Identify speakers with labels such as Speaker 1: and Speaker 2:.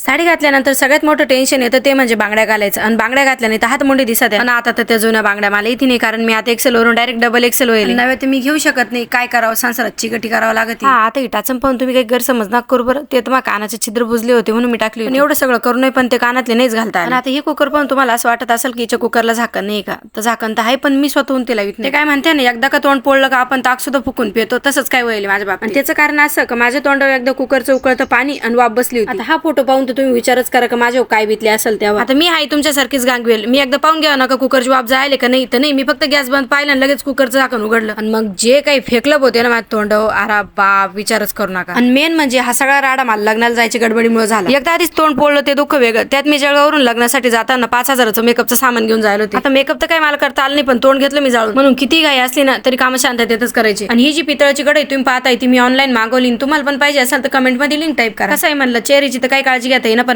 Speaker 1: साडी घातल्यानंतर सगळ्यात मोठं टेन्शन येतं ते म्हणजे बांगड्या घालायचं. आणि बांगड्या घातल्याने तर हात मोठी दिसत आहे आणि आता तर त्या जुन्या बांगड्या मला इथे नाही कारण मी आता एक्सेल वरून डायरेक्ट डबल एक्सेल होईल. नव्हे तर मी घेऊ शकत नाही. काय करावं? संसारात चिकटी करावं लागत. हा आता टाचन पाहून तुम्ही काही गैरसमज नका करू बरं. ते तर मग कानाचे छिद्र बुजले होते म्हणून मी टाकली पण एवढं सगळं करू नये पण ते कानातले नाहीच घालता आणि आता हे कुकर पाहून तुम्हाला असं वाटत असेल की कुकरला झाकण नाही का? तर झाकण तर आहे पण मी स्वतःहून ते लावित नाही ते काय म्हणते ना एकदा का तोंड पोळलं का आपण ताक सुद्धा फुकून पितो. तसंच काय होईल माझ्या बाबा आणि त्याचं कारण असं का? माझ्या तोंडावर एकदा कुकरचं उकळतं पाणी आणि वाफ बसली होती. आता हा फोटो पाहून तर तुम्ही विचारच करा का माझ्यावर काय बितले असेल तेव्हा. आता मी आहे तुमच्यासारखीच गांगवेल. मी एकदा पाहून घ्या ना का कुकरची वाफ जायले का नाही. तर नाही मी फक्त गॅस बंद पाहिलं आणि लगेच कुकरचं झाकण उघडलं. आणि मग जे काही फेकलं होते ना माझ्या तोंडावर आरा बाप विचारच करू नका. आणि मेन म्हणजे हा सगळा राडा मला लग्नाला जायची गडबडीमुळे झाला. एकदा आधीच तोंड पोळलं ते दुःख वेगळं. त्यात मी जळगावरून लग्नासाठी जाताना पाच हजाराचं मेकअपचं सामान घेऊन जायला होते. आता मेकअप तर काही मला करता आलं नाही पण तोंड घेतलं मी जाळून. म्हणून किती घाई असली ना तरी काम शांततेतच करायची. आणि ही जी पितळाची कढई तुम्ही पाहताय ती मी ऑनलाईन मागवली तुम्हाला पण पाहिजे असेल तर कमेंटमध्ये लिंक टाईप करा. कसं आहे म्हणलं चेहऱ्याची तर काही काळजी घेता येईना पण